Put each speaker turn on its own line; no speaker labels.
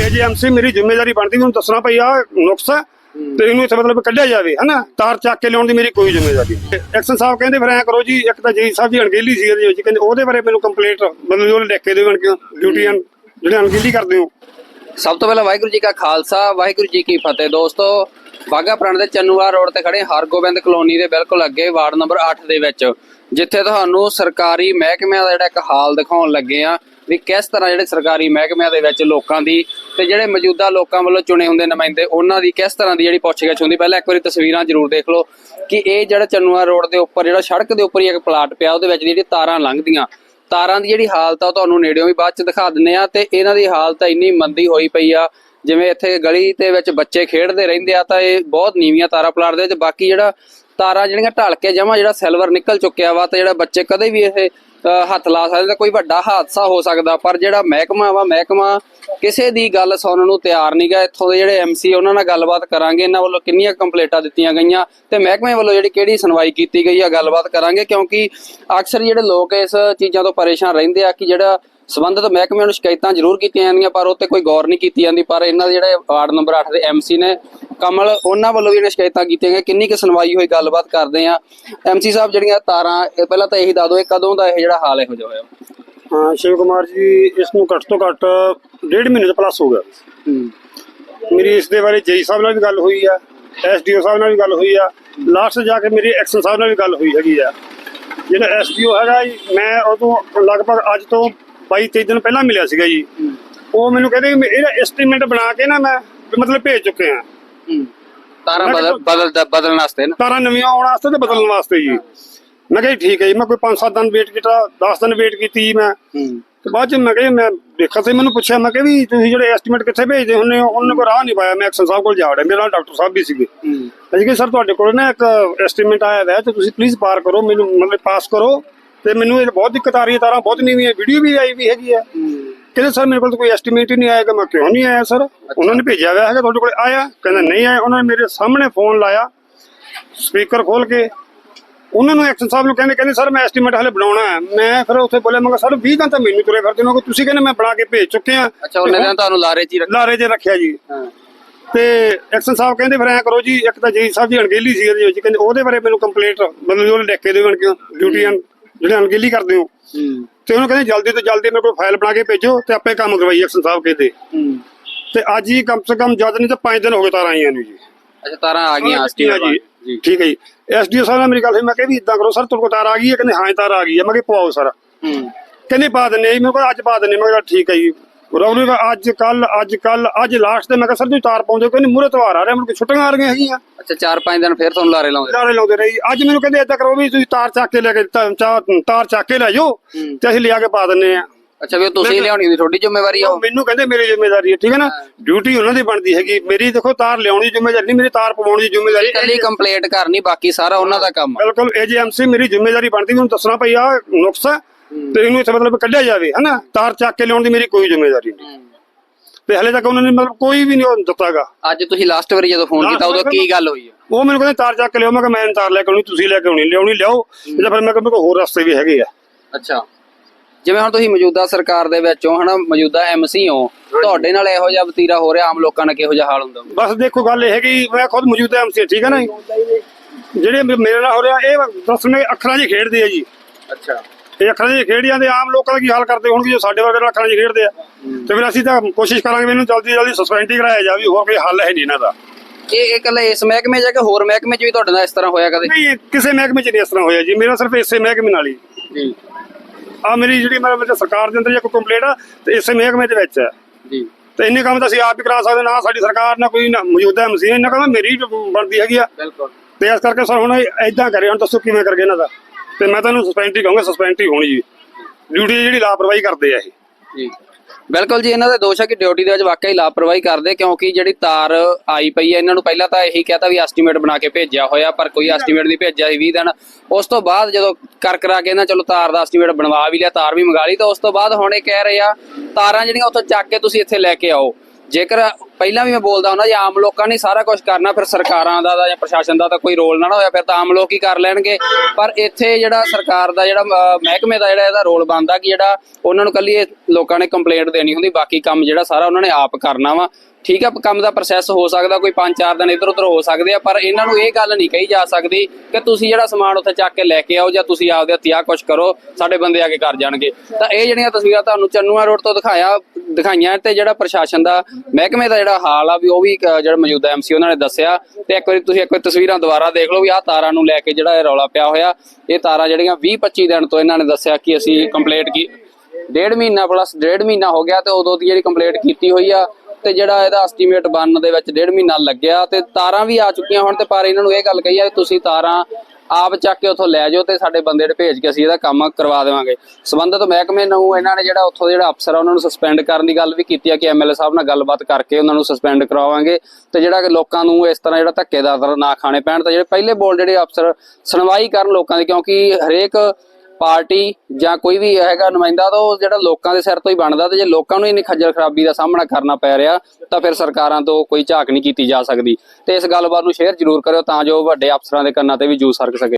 ਏਜੀਐਮਸੀ ਮੇਰੀ ਜ਼ਿੰਮੇਵਾਰੀ ਬਣਦੀ, ਮੈਨੂੰ ਦੱਸਣਾ ਪਈ ਆ, ਨੁਕਸ ਹੈ ਤੇ ਇਹਨੂੰ ਇੱਥੇ ਮਤਲਬ ਕੱਢਿਆ ਜਾਵੇ, ਹਨਾ? ਤਾਰ ਚੱਕ ਕੇ ਲਿਆਉਣ ਦੀ ਮੇਰੀ ਕੋਈ ਜ਼ਿੰਮੇਵਾਰੀ ਐਕਸ਼ਨ ਸਾਹਿਬ ਕਹਿੰਦੇ ਫਿਰ ਐ ਕਰੋ ਜੀ, ਇੱਕ ਤਾਂ ਜੀ ਸਾਹਿਬ ਦੀ ਅਣਗਹਿਲੀ ਸੀ ਇਹਦੇ ਵਿੱਚ, ਕਹਿੰਦੇ ਉਹਦੇ ਬਾਰੇ ਮੈਨੂੰ ਕੰਪਲੇਂਟ ਮਤਲਬ ਉਹ ਲਿਖ ਕੇ ਦੇਵਣ ਕਿ ਡਿਊਟੀਆਂ ਜਿਹੜੇ ਅਣਗਹਿਲੀ ਕਰਦੇ ਹੋ।
ਸਭ ਤੋਂ ਪਹਿਲਾਂ ਵਾਹਿਗੁਰੂ ਜੀ ਕਾ ਖਾਲਸਾ, ਵਾਹਿਗੁਰੂ ਜੀ ਕੀ ਫਤਿਹ। ਦੋਸਤੋ ਬਾਗਾ ਪ੍ਰਾਣ ਦੇ ਚੰਨੂਵਾਲ ਰੋਡ ਤੇ ਖੜੇ ਹਰਗੋਬਿੰਦ ਕਲੋਨੀ ਦੇ ਬਿਲਕੁਲ ਅੱਗੇ, ਵਾਰਡ ਨੰਬਰ 8 ਦੇ ਵਿੱਚ, ਜਿੱਥੇ ਤੁਹਾਨੂੰ ਸਰਕਾਰੀ ਮਹਿਕਮਿਆਂ ਦਾ ਜਿਹੜਾ ਇੱਕ ਹਾਲ ਦਿਖਾਉਣ ਲੱਗੇ ਆ। ਵੀ ਕਿਸ ਤਰ੍ਹਾਂ ਜਿਹੜੇ ਸਰਕਾਰੀ ਮਹਿਕਮਿਆਂ ਦੇ ਵਿੱਚ ਲੋਕਾਂ ਦੀ ਤੇ ਜਿਹੜੇ ਮੌਜੂਦਾ ਲੋਕਾਂ ਵੱਲੋਂ ਚੁਣੇ ਹੁੰਦੇ ਨੁਮਾਇੰਦੇ, ਉਹਨਾਂ ਦੀ ਕਿਸ ਤਰ੍ਹਾਂ ਦੀ ਜਿਹੜੀ ਪੁੱਛਗਿੱਛ ਹੁੰਦੀ? ਪਹਿਲਾਂ ਇੱਕ ਵਾਰੀ ਤਸਵੀਰਾਂ ਜ਼ਰੂਰ ਦੇਖ ਲਓ ਕਿ ਇਹ ਜਿਹੜਾ ਚੰਨੂਵਾਲ ਰੋਡ ਦੇ ਉੱਪਰ, ਜਿਹੜਾ ਸੜਕ ਦੇ ਉੱਪਰ ਹੀ ਇੱਕ ਪਲਾਟ ਪਿਆ, ਉਹਦੇ ਵਿੱਚ ਜਿਹੜੀ ਤਾਰਾਂ ਲੰਘਦੀਆਂ। ਤਾਰਾਂ ਦੀ ਜਿਹੜੀ ਹਾਲਤ ਆ, ਉਹ ਤੁਹਾਨੂੰ ਨੇੜਿਓਂ ਵੀ ਬਾਅਦ ਚ ਦਿਖਾ ਦਿੰਨੇ ਆ ਤੇ ਇਹਨਾਂ ਦੀ ਹਾਲਤ ਇੰਨੀ ਮੰਦੀ ਹੋਈ ਪਈ ਆ, ਜਿਵੇਂ ਇੱਥੇ ਗਲੀ ਦੇ ਵਿੱਚ ਬੱਚੇ ਖੇਡਦੇ ਰਹਿੰਦੇ ਆ, ਤਾਂ ਇਹ ਬਹੁਤ ਨੀਵੀਆਂ ਤਾਰਾਂ ਪਲਾਟ ਦੇ ਵਿੱਚ। ਬਾਕੀ ਜਿਹੜਾ ਤਾਰਾਂ ਜਿਹੜੀਆਂ ਢਲ ਕੇ ਜਮਾ ਜਿਹੜਾ ਸਿਲਵਰ ਨਿਕਲ ਚੁੱਕਿਆ ਵਾ, ਤੇ ਜਿਹੜਾ ਬੱਚੇ ਕਦੇ ਵੀ ਇਹ ਹੱਥ ਲਾ ਸਕਦੇ ਤਾਂ ਕੋਈ ਵੱਡਾ ਹਾਦਸਾ ਹੋ ਸਕਦਾ, ਪਰ ਜਿਹੜਾ ਮਹਿਕਮਾ ਵਾ, ਮਹਿਕਮਾ ਕਿਸੇ ਦੀ ਗੱਲ ਸੁਣਨ ਨੂੰ ਤਿਆਰ ਨਹੀਂਗਾ ਇੱਥੋਂ ਦੇ ਜਿਹੜੇ ਐਮਸੀ ਉਹਨਾਂ ਨਾਲ ਗੱਲਬਾਤ ਕਰਾਂਗੇ। ਇਹਨਾਂ ਵੱਲੋਂ ਕਿੰਨੀਆਂ ਕੰਪਲੇਂਟਾਂ ਦਿੱਤੀਆਂ ਗਈਆਂ ਤੇ ਮਹਿਕਮੇ ਵੱਲੋਂ ਜਿਹੜੀ ਕਿਹੜੀ ਸੁਣਵਾਈ ਕੀਤੀ ਗਈ ਆ, ਗੱਲਬਾਤ ਕਰਾਂਗੇ, ਕਿਉਂਕਿ ਅਕਸਰ ਜਿਹੜੇ ਲੋਕ ਇਸ ਚੀਜ਼ਾਂ ਤੋਂ ਪਰੇਸ਼ਾਨ ਰਹਿੰਦੇ ਆ ਕਿ ਜਿਹੜਾ ਸਬੰਧਤ ਮਹਿਕਮਿਆਂ ਨੂੰ ਸ਼ਿਕਾਇਤਾਂ ਜ਼ਰੂਰ ਕੀਤੀਆਂ ਜਾਂਦੀਆਂ ਪਰ ਉਹ ਤੇ ਕੋਈ ਗੌਰ ਨਹੀਂ ਕੀਤੀ ਜਾਂਦੀ। ਪਰ ਇਹਨਾਂ ਦੇ ਜਿਹੜੇ ਵਾਰਡ ਨੰਬਰ 8 ਦੇ ਐਮਸੀ ਨੇ ਕਮਲ ਉਹਨਾਂ ਵੱਲੋਂ ਵੀ ਇਹਨਾਂ ਸ਼ਿਕਾਇਤਾਂ ਕੀਤੀਆਂ ਗਈਆਂ। ਕਿੰਨੀ ਕੁ ਸੁਣਵਾਈ ਹੋਈ ਗੱਲਬਾਤ ਕਰਦੇ ਆ ਐਮਸੀ ਸਾਹਿਬ ਜਿਹੜੀਆਂ ਤਾਰਾਂ ਪਹਿਲਾਂ ਤਾਂ ਇਹੀ ਦੱਸ ਦਿਓ ਇਹ ਕਦੋਂ ਦਾ ਇਹ ਜਿਹੜਾ ਹਾਲ ਇਹੋ ਜਿਹਾ ਹੋਇਆ?
ਹਾਂ ਸ਼ਿਵ ਕੁਮਾਰ ਜੀ ਇਸ ਨੂੰ ਘੱਟ ਤੋਂ ਘੱਟ ਡੇਢ ਮਹੀਨੇ ਤੋਂ ਪਲੱਸ ਹੋ ਗਿਆ। ਮੇਰੀ ਇਸ ਦੇ ਬਾਰੇ ਜੇਈ ਸਾਹਿਬ ਨਾਲ ਵੀ ਗੱਲ ਹੋਈ ਆ ਐਸਡੀਓ ਸਾਹਿਬ ਨਾਲ ਵੀ ਗੱਲ ਹੋਈ ਆ ਲਾਸਟ ਜਾ ਕੇ ਮੇਰੀ ਐਕਸ਼ਨ ਸਾਹਿਬ ਨਾਲ ਵੀ ਗੱਲ ਹੋਈ ਹੈਗੀ ਆ। ਜਿਹੜਾ ਐਸਡੀਓ ਹੈਗਾ ਜੀ ਮੈਂ ਉਦੋਂ ਲਗਭਗ ਅੱਜ ਤੋਂ 22 23 ਦਿਨ ਪਹਿਲਾਂ ਮਿਲਿਆ ਸੀਗਾ ਜੀ। ਉਹ ਮੈਨੂੰ ਕਹਿੰਦੇ ਵੀ ਇਹਦਾ ਐਸਟੀਮੇਟ ਬਣਾ ਕੇ ਨਾ ਮੈਂ ਮਤਲਬ ਭੇਜ ਚੁੱਕੇ ਆ
ਤਾਰਾਂ ਬਦਲ ਬਦਲ ਬਦਲਣ ਵਾਸਤੇ ਨਾ।
ਤਾਰਾਂ ਨਵੀਆਂ ਆਉਣ ਵਾਸਤੇ ਤੇ ਬਦਲਣ ਵਾਸਤੇ ਜੀ। ਮੈਂ ਕਿਹਾ ਠੀਕ ਹੈ ਜੀ ਮੈਂ ਕੋਈ 5-7 ਦਿਨ ਵੇਟ ਕੀਤਾ 10 ਦਿਨ ਵੇਟ ਕੀਤੀ ਮੈਂ। ਤੇ ਬਾਅਦ ਚ ਮੈਂ ਕਿਹਾ ਮੈਂ ਦੇਖਿਆ ਸੀ ਮੈਨੂੰ ਪੁੱਛਿਆ ਮੈਂ ਕਿਹਾ ਵੀ ਤੁਸੀਂ ਜਿਹੜੇ ਐਸਟੀਮੇਟ ਕਿੱਥੇ ਭੇਜਦੇ ਹੁੰਦੇ ਹੋ? ਉਹਨਾਂ ਕੋਈ ਰਾਹ ਨਹੀਂ ਪਾਇਆ ਮੈਂ ਐਕਸ਼ਨ ਸਾਹਿਬ ਕੋਲ ਜਾ ਵੜਿਆ ਮੇਰੇ ਨਾਲ ਡਾਕਟਰ ਸਾਹਿਬ ਵੀ ਸੀਗੇ। ਅਸੀਂ ਕਿ ਸਰ ਤੁਹਾਡੇ ਕੋਲ ਨਾ ਇੱਕ ਐਸਟੀਮੇਟ ਆਇਆ ਹੋਇਆ ਤੇ ਤੁਸੀਂ ਪਲੀਜ਼ ਪਾਰ ਕਰੋ ਮੈਨੂੰ ਮਤਲਬ ਪਾਸ ਕਰੋ। ਤੇ ਮੈਨੂੰ ਇਹ ਬਹੁਤ ਦਿੱਕਤ ਆ ਰਹੀ ਹੈ ਤਾਰਾਂ ਬਹੁਤ ਨੀਵੀਂ ਹੈ ਵੀਡੀਓ ਵੀ ਆਈ ਵੀ ਹੈਗੀ ਹੈ। ਕਹਿੰਦੇ ਸਰ ਮੇਰੇ ਕੋਲ ਤਾਂ ਕੋਈ ਐਸਟੀਮੇਟ ਹੀ ਨਹੀਂ ਆਏਗਾ ਮੈਂ ਕਿਉਂ ਨਹੀਂ ਆਇਆ ਸਰ? ਉਹਨਾਂ ਨੇ ਭੇਜਿਆ ਹੋਇਆ ਹੈਗਾ ਤੁਹਾਡੇ ਕੋਲ ਆਇਆ ਕਹਿੰਦਾ ਨਹੀਂ ਆਇਆ। ਉਹਨਾਂ ਨੇ ਮੇਰੇ ਸਾਹਮਣੇ ਫੋਨ ਲਾਇਆ ਸਪੀਕਰ ਖੋਲ ਕੇ। ਉਹਨਾਂ ਨੂੰ ਐਕਸ਼ਨ ਸਾਹਿਬ ਨੂੰ ਕਹਿੰਦੇ ਕਹਿੰਦੇ ਸਰ ਮੈਂ ਐਸਟੀਮੇਟ ਹਲੇ ਬਣਾਉਣਾ ਹੈ। ਮੈਂ ਫਿਰ ਉੱਥੇ ਬੋਲਿਆ ਮੈਂ ਕਿਹਾ ਸਰ 20 ਘੰਟੇ ਮੈਨੂੰ ਤੁਰੇ ਫਿਰਦੇ ਹੋ ਤੁਸੀਂ ਕਹਿੰਦੇ ਮੈਂ ਬਣਾ ਕੇ ਭੇਜ ਚੁੱਕੇ ਆ
ਅੱਛਾ ਉਹਨੇ ਦਿਨ ਤੁਹਾਨੂੰ ਲਾਰੇ 'ਚ ਹੀ ਰੱਖਿਆ।
ਲਾਰੇ 'ਚ ਰੱਖਿਆ ਜੀ। ਤੇ ਐਕਸ਼ਨ ਸਾਹਿਬ ਕਹਿੰਦੇ ਫਿਰ ਐ ਕਰੋ ਜੀ ਇੱਕ ਤਾਂ ਜੀ ਸਾਹਿਬ ਦੀ ਅਣਗਹਿਲੀ ਸੀ ਵਿੱਚ ਕਹਿੰਦੇ ਉਹਦੇ ਬਾਰੇ ਮੈਨੂੰ ਕੰਪਲੇਂਟ ਮਤਲਬ ਉਹ ਲਿਖ ਕੇ ਦੇਵਣ ਕਿ ਡਿਊਟੀਆਂ ਜਿਹੜੇ ਅਣਗਹਿਲੀ ਕਰਦੇ ਹੋ। ਤੇ ਉਹਨੂੰ ਕਹਿੰਦੇ ਜਲਦੀ ਤੋਂ ਜਲਦੀ ਮੇਰੇ ਕੋਲ ਫਾਈਲ ਬਣਾ ਕੇ ਭੇਜੋ ਤੇ ਆਪੇ ਕੰਮ ਕਰਵਾਈ ਐਕਸ਼ਨ ਸਾਹਿਬ ਕਹਿੰਦੇ। ਤੇ ਅੱਜ ਹੀ ਕਮ ਸੇ ਕਮ ਜਦ ਨਹੀਂ ਤਾਂ 5 ਦਿਨ ਹੋ ਗਏ ਤਾਰਾਂ ਆਈਆਂ ਨੂੰ ਜੀ।
ਅੱਛਾ ਤਾਰਾਂ ਆ ਗਈਆਂ
ਹੈ
ਜੀ।
ਠੀਕ ਹੈ ਜੀ। ਐਸਡੀਓ ਸਾਹਿਬ ਨਾਲ ਮੇਰੀ ਗੱਲ ਹੋਈ ਮੈਂ ਕਿਹਾ ਵੀ ਇਦਾਂ ਕਰੋ ਸਰ ਤੁਹਾਡੇ ਕੋਲ ਤਾਰ ਆ ਗਈ ਹੈ? ਕਹਿੰਦੇ ਹਾਂ ਤਾਰ ਆ ਗਈ ਹੈ। ਮੈਂ ਕਿਹਾ ਪਵਾਓ ਸਰ।
ਹੂੰ।
ਕਹਿੰਦੇ ਪਾ ਦਿੰਦੇ ਆ ਜੀ। ਮੈਂ ਕਿਹਾ ਅੱਜ ਪਾ ਦਿੰਦੇ ਮੈਂ ਕਿਹਾ ਠੀਕ ਹੈ ਜੀ। ਰੌਲੀ ਅੱਜ ਕੱਲ ਅੱਜ ਕੱਲ ਅੱਜ ਲਾਸਟ ਤੇ ਮੈਂ ਕਿਹਾ ਸਰ ਤੁਸੀਂ ਤਾਰ ਪਾਉਂਦੇ ਕਹਿੰਦੇ ਮੂਹਰੇ ਤਿਉਹਾਰ ਆ ਰਿਹਾ ਮੈਨੂੰ ਕਿ ਛੁੱਟੀਆਂ ਆ ਰਹੀਆਂ ਹੈਗੀਆਂ।
ਅੱਛਾ 4-5 ਦਿਨ ਫਿਰ ਤੁਹਾਨੂੰ ਲਾਰੇ ਲਾਉਂਦੇ
ਲਾਰੇ ਲਾਉਂਦੇ ਰਹੇ। ਅੱਜ ਮੈਨੂੰ ਕਹਿੰਦੇ ਏਦਾਂ ਕਰੋ ਵੀ ਤੁਸੀਂ ਤਾਰ ਚੱਕ ਕੇ ਲੈ ਕੇ ਤਾਰ ਚੱਕ ਕੇ ਲੈ ਜਾਓ ਤੇ ਅਸੀਂ ਲਿਆ ਕੇ ਪਾ ਦਿੰਨੇ ਆ
ਅੱਛਾ ਵੀ ਤੁਸੀਂ ਲਿਆਉਣੀ ਦੀ ਤੁਹਾਡੀ ਜ਼ਿੰਮੇਵਾਰੀ ਆ
ਮੈਨੂੰ ਕਹਿੰਦੇ ਮੇਰੀ ਜ਼ਿੰਮੇਵਾਰੀ ਹੈ ਠੀਕ ਹੈ ਨਾ? ਡਿਊਟੀ ਉਹਨਾਂ ਦੀ ਬਣਦੀ ਹੈਗੀ। ਮੇਰੀ ਦੇਖੋ ਤਾਰ ਲਿਆਉਣੀ ਜ਼ਿੰਮੇਵਾਰੀ ਨਹੀਂ ਮੇਰੀ ਤਾਰ ਪਵਾਉਣ ਦੀ ਜ਼ਿੰਮੇਵਾਰੀ
ਕੱਲੀ ਕੰਪਲੇਂਟ ਕਰਨੀ ਬਾਕੀ ਸਾਰਾ ਉਹਨਾਂ ਦਾ ਕੰਮ।
ਬਿਲਕੁਲ ਏਜੀਐਮਸੀ ਮੇਰੀ ਜ਼ਿੰਮੇਵਾਰੀ ਬਣਦੀ ਮੈਨੂੰ ਦੱਸਣਾ ਪਈ ਆ ਨੁਕਸ ਤੇ ਇਹਨੂੰ ਇੱਥੇ ਮਤਲਬ ਕੱਢਿਆ ਜਾਵੇ ਹਨਾ? ਤਾਰ ਚੱਕ ਕੇ ਲਿਆਉਣ ਦੀ ਮੇਰੀ ਕੋਈ ਜ਼ਿੰਮੇਵਾਰੀ ਨਹੀਂ। ਤੇ ਹਲੇ ਤੱਕ ਉਹਨਾਂ ਨੇ ਮਤਲਬ ਕੋਈ ਵੀ ਨਹੀਂ ਦਿੱਤਾਗਾ
ਅੱਜ ਤੁਸੀਂ ਲਾਸਟ ਵਾਰੀ ਜਦੋਂ ਫੋਨ ਕੀਤਾ ਉਦੋਂ ਕੀ ਗੱਲ ਹੋਈ?
ਉਹ ਮੈਨੂੰ ਕਹਿੰਦੇ ਤਾਰ ਚੱਕ ਕੇ ਲਿਆਓ। ਮੈਂ ਕਿਹਾ ਮੈਂ ਤਾਰ ਲੈ ਕੇ ਆਉਣੀ ਤੁਸੀਂ ਲੈ ਕੇ ਆਉਣੀ ਲਿਆਉਣੀ ਲਿਆਓ। ਜਾਂ ਫਿਰ ਮੈਂ ਕਿਹਾ ਮੇਰੇ ਕੋਲ ਹੋਰ ਰਸਤੇ ਵੀ ਹੈਗੇ ਆ।
ਅੱਛਾ। ਜਿਵੇਂ ਹੁਣ ਤੁਸੀਂ ਮੌਜੂਦਾ ਸਰਕਾਰ ਦੇ ਵਿੱਚ ਹੋ ਹਨਾ ਮੌਜੂਦਾ ਐਮਸੀ ਹੋ ਤੁਹਾਡੇ ਨਾਲ ਇਹੋ ਜਿਹਾ ਵਤੀਰਾ ਹੋ ਰਿਹਾ ਆਮ ਲੋਕਾਂ ਨਾਲ ਕਿਹੋ ਜਿਹਾ ਹਾਲ ਹੁੰਦਾ?
ਬਸ ਦੇਖੋ ਗੱਲ ਇਹ ਹੈਗੀ ਮੈਂ ਖੁਦ ਮੌਜੂਦਾ ਐਮਸੀ ਠੀਕ ਹੈ ਨਾ? ਜਿਹੜੇ ਮੇਰੇ ਨਾਲ ਹੋ ਰਿਹਾ ਇਹ ਦੱਸਣੇ ਅੱਖਰਾਂ 'ਚ ਖੇਡਦੇ ਆ ਜੀ।
ਅੱਛਾ।
ਇਹ ਅੱਖਰਾਂ 'ਚ ਖੇਡ ਜਾਂਦੇ ਆ, ਆਮ ਲੋਕਾਂ ਦਾ ਕੀ ਹਾਲ ਕਰਦੇ ਹੋਣਗੇ ਜੋ ਸਾਡੇ ਵਰਗੇ ਨਾਲ ਅੱਖਰਾਂ 'ਚ ਖੇਡਦੇ ਆ? ਤੇ ਫਿਰ ਅਸੀਂ ਤਾਂ ਕੋਸ਼ਿਸ਼ ਕਰਾਂਗੇ ਇਹਨੂੰ ਜਲਦੀ ਜਲਦੀ ਸਸਪੈਂਡ ਹੀ ਕਰਾਇਆ ਜਾਵੇ ਹੋਰ ਕੋਈ ਹੱਲ ਹੈ ਨਹੀਂ ਇਹਨਾਂ ਦਾ।
ਇਹ ਇਕੱਲੇ ਇਸ ਮਹਿਕਮੇ ਆ ਕਿ ਹੋਰ ਮਹਿਕਮੇ 'ਚ ਵੀ ਤੁਹਾਡੇ ਨਾਲ ਇਸ ਤਰ੍ਹਾਂ ਹੋਇਆ ਕਦੇ?
ਨਹੀਂ ਕਿਸੇ ਮਹਿਕਮੇ 'ਚ ਨਹੀਂ ਇਸ ਤਰ੍ਹਾਂ ਹੋਇਆ ਜੀ ਮੇਰਾ ਸਿਰਫ ਇਸੇ ਮਹਿਕਮੇ ਨਾਲ ਹੀ।
ਜੀ।
ਆ ਮੇਰੀ ਜਿਹੜੀ ਮਤਲਬ ਮੇਰੇ ਸਰਕਾਰ ਦੇ ਅੰਦਰ ਜੇ ਕੋਈ ਕੰਪਲੇਂਟ ਆ ਤੇ ਇਸੇ ਮਹਿਕਮੇ ਦੇ ਵਿੱਚ ਹੈ।
ਜੀ।
ਤੇ ਇੰਨੇ ਕੰਮ ਤਾਂ ਅਸੀਂ ਆਪ ਹੀ ਕਰਾ ਸਕਦੇ ਨਾ ਸਾਡੀ ਸਰਕਾਰ ਨਾ ਕੋਈ ਨਾ ਮੌਜੂਦਾ ਮਸੀਹ ਇਹਨਾਂ ਕੰਮ ਮੇਰੀ ਬਣਦੀ ਹੈਗੀ ਆ।
ਬਿਲਕੁਲ।
ਤੇ ਇਸ ਕਰਕੇ ਸਰ ਹੁਣ ਐਦਾਂ ਕਰੇ ਹੁਣ ਦੱਸੋ ਕਿਵੇਂ ਕਰਗੇ ਇਹਨਾਂ ਦਾ? ਤੇ ਮੈਂ ਤੁਹਾਨੂੰ ਸਸਪੈਂਡ ਹੀ ਕਹੂੰਗਾ ਸਸਪੈਂਡ ਹੀ ਹੋਣੀ ਜੀ। ਡਿਊਟੀ ਜਿਹੜੀ ਲਾਪਰਵਾਹੀ ਕਰਦੇ ਆ ਇਹ।
ਜੀ। ਬਿਲਕੁਲ ਜੀ, ਇਹਨਾਂ ਦਾ ਦੋਸ਼ ਹੈ ਕਿ ਡਿਊਟੀ ਦੇ ਵਿੱਚ ਵਾਕਈ ਲਾਪਰਵਾਹੀ ਕਰਦੇ, ਕਿਉਂਕਿ ਜਿਹੜੀ ਤਾਰ ਆਈ ਪਈ ਹੈ ਇਹਨਾਂ ਨੂੰ ਪਹਿਲਾਂ ਤਾਂ ਇਹੀ ਕਹਤਾ ਵੀ ਐਸਟੀਮੇਟ ਬਣਾ ਕੇ ਭੇਜਿਆ ਹੋਇਆ, ਪਰ ਕੋਈ ਐਸਟੀਮੇਟ ਨਹੀਂ ਭੇਜਿਆ ਸੀ 20 ਦਿਨ। ਉਸ ਤੋਂ ਬਾਅਦ ਜਦੋਂ ਕਰ ਕਰਾ ਕੇ ਇਹਨਾਂ, ਚਲੋ ਤਾਰ ਦਾ ਐਸਟੀਮੇਟ ਬਣਵਾ ਵੀ ਲਿਆ, ਤਾਰ ਵੀ ਮੰਗਾ ਲਈ, ਤਾਂ ਉਸ ਤੋਂ ਬਾਅਦ ਹੁਣ ਇਹ ਕਹਿ ਰਹੇ ਆ, ਤਾਰਾਂ ਜਿਹੜੀਆਂ ਉੱਥੋਂ ਚੱਕ ਕੇ ਤੁਸੀਂ ਇੱਥੇ ਲੈ ਕੇ ਆਓ। ਜੇਕਰ ਪਹਿਲਾਂ ਵੀ ਮੈਂ ਬੋਲਦਾ ਹੁੰਦਾ, ਜੇ ਆਮ ਲੋਕਾਂ ਨੇ ਸਾਰਾ ਕੁਝ ਕਰਨਾ, ਫਿਰ ਸਰਕਾਰਾਂ ਦਾ ਜਾਂ ਪ੍ਰਸ਼ਾਸਨ ਦਾ ਤਾਂ ਕੋਈ ਰੋਲ ਨਾ ਹੋਇਆ, ਫਿਰ ਤਾਂ ਆਮ ਲੋਕ ਹੀ ਕਰ ਲੈਣਗੇ। ਪਰ ਇੱਥੇ ਜਿਹੜਾ ਸਰਕਾਰ ਦਾ ਜਿਹੜਾ ਮਹਿਕਮੇ ਦਾ ਜਿਹੜਾ ਇਹਦਾ ਰੋਲ ਬਣਦਾ ਕਿ ਜਿਹੜਾ ਉਹਨਾਂ ਨੂੰ ਕੱਲੀ ਲੋਕਾਂ ਨੇ ਕੰਪਲੇਂਟ ਦੇਣੀ ਹੁੰਦੀ, ਬਾਕੀ ਕੰਮ ਜਿਹੜਾ ਸਾਰਾ ਉਹਨਾਂ ਨੇ ਆਪ ਕਰਨਾ ਵਾ। ਠੀਕ ਆ, ਕੰਮ ਦਾ ਪ੍ਰੋਸੈਸ ਹੋ ਸਕਦਾ, ਕੋਈ 5-4 ਦਿਨ ਇੱਧਰ ਉੱਧਰ ਹੋ ਸਕਦੇ ਆ, ਪਰ ਇਹਨਾਂ ਨੂੰ ਇਹ ਗੱਲ ਨਹੀਂ ਕਹੀ ਜਾ ਸਕਦੀ ਕਿ ਤੁਸੀਂ ਜਿਹੜਾ ਸਮਾਨ ਉੱਥੇ ਚੱਕ ਕੇ ਲੈ ਕੇ ਆਓ ਜਾਂ ਤੁਸੀਂ ਆਪਦੇ ਹੱਥੀਂ ਆਹ ਕੁਝ ਕਰੋ, ਸਾਡੇ ਬੰਦੇ ਆ ਕੇ ਕਰ ਜਾਣਗੇ। ਤਾਂ ਇਹ ਜਿਹੜੀਆਂ ਤਸਵੀਰਾਂ ਤੁਹਾਨੂੰ ਚੰਨੂਆ ਰੋਡ ਤੋਂ ਦਿਖਾਇਆ ਦਿਖਾਈਆਂ ਤੇ ਜਿਹੜਾ ਪ੍ਰਸ਼ਾਸਨ ਦਾ ਮਹਿਕਮੇ ਦਾ ਜਿਹੜਾ ਹਾਲ ਆ ਵੀ ਉਹ ਵੀ ਜਿਹੜਾ ਮੌਜੂਦਾ ਐਮਸੀ ਉਹਨਾਂ ਨੇ ਦੱਸਿਆ ਤੇ ਇੱਕ ਵਾਰੀ ਤੁਸੀਂ ਇੱਕ ਵਾਰੀ ਤਸਵੀਰਾਂ ਦੁਬਾਰਾ ਦੇਖ ਲਓ ਵੀ ਆਹ ਤਾਰਾਂ ਨੂੰ ਲੈ ਕੇ ਜਿਹੜਾ ਇਹ ਰੌਲਾ ਪਿਆ ਹੋਇਆ। ਇਹ ਤਾਰਾਂ ਜਿਹੜੀਆਂ 20-25 ਦਿਨ ਤੋਂ ਇਹਨਾਂ ਨੇ ਦੱਸਿਆ ਕਿ ਅਸੀਂ ਕੰਪਲੀਟ ਕੀ ਡੇਢ ਮਹੀਨਾ ਪਲੱਸ ਡੇਢ ਮਹੀਨਾ ਹੋ ਗਿਆ ਤੇ ਉਦੋਂ ਦੀ ਜਿਹੜੀ ਕੰਪਲੀਟ ਕੀਤੀ ਹੋਈ ਆ ਤੇ ਜਿਹੜਾ ਇਹਦਾ ਐਸਟੀਮੇਟ ਬਣਨ ਦੇ ਵਿੱਚ ਡੇਢ ਮਹੀਨਾ ਲੱਗਿਆ ਤੇ ਤਾਰਾਂ ਵੀ ਆ ਚੁੱਕੀਆਂ ਹੁਣ ਤੇ ਪਰ ਇਹਨਾਂ ਨੂੰ ਇਹ ਗੱਲ ਕਹੀ ਆ ਤੁਸੀਂ ਤਾਰਾਂ ਆਪ ਚੱਕ ਕੇ ਉੱਥੋਂ ਲੈ ਜਾਓ ਤੇ ਸਾਡੇ ਬੰਦੇ ਦੇ ਭੇਜ ਕੇ ਅਸੀਂ ਇਹਦਾ ਕੰਮ ਕਰਵਾ ਦੇਵਾਂਗੇ। ਸਬੰਧਤ ਮਹਿਕਮੇ ਨੂੰ ਇਹਨਾਂ ਨੇ ਜਿਹੜਾ ਉੱਥੋਂ ਦੇ ਜਿਹੜਾ ਅਫਸਰ ਆ, ਉਹਨਾਂ ਨੂੰ ਸਸਪੈਂਡ ਕਰਨ ਦੀ ਗੱਲ ਵੀ ਕੀਤੀ ਆ ਕਿ ਐਮਐਲਏ ਸਾਹਿਬ ਨਾਲ ਗੱਲਬਾਤ ਕਰਕੇ ਉਹਨਾਂ ਨੂੰ ਸਸਪੈਂਡ ਕਰਾਵਾਂਗੇ ਤੇ ਜਿਹੜਾ ਕਿ ਲੋਕਾਂ ਨੂੰ ਇਸ ਤਰ੍ਹਾਂ ਜਿਹੜਾ ਧੱਕੇ ਧੱਕੇਦਾਰ ਨਾ ਖਾਣੇ ਪੈਣ ਤਾਂ ਜਿਹੜੇ ਪਹਿਲੇ ਬੋਲ ਜਿਹੜੇ ਅਫਸਰ ਸੁਣਵਾਈ ਕਰਨ ਲੋਕਾਂ ਦੀ, ਕਿਉਂਕਿ ਹਰੇਕ ਪਾਰਟੀ ਜਾਂ ਕੋਈ ਵੀ ਹੈਗਾ ਨੁਮਾਇੰਦਾ, ਤਾਂ ਉਹ ਜਿਹੜਾ ਲੋਕਾਂ ਦੇ ਸਿਰ ਤੋਂ ਹੀ ਬਣਦਾ ਤੇ ਜੇ ਲੋਕਾਂ ਨੂੰ ਇੰਨੀ ਖੱਜਲ ਖਰਾਬੀ ਦਾ ਸਾਹਮਣਾ ਕਰਨਾ ਪੈ ਰਿਹਾ, ਤਾਂ ਫਿਰ ਸਰਕਾਰਾਂ ਤੋਂ ਕੋਈ ਝਾਕ ਨਹੀਂ ਕੀਤੀ ਜਾ ਸਕਦੀ। ਤੇ ਇਸ ਗੱਲਬਾਤ ਨੂੰ ਸ਼ੇਅਰ ਜ਼ਰੂਰ ਕਰਿਓ ਤਾਂ ਜੋ ਵੱਡੇ ਅਫਸਰਾਂ ਦੇ ਕੰਨਾਂ ਤੇ ਵੀ ਜੂ ਸਰਕ ਸਕੇ।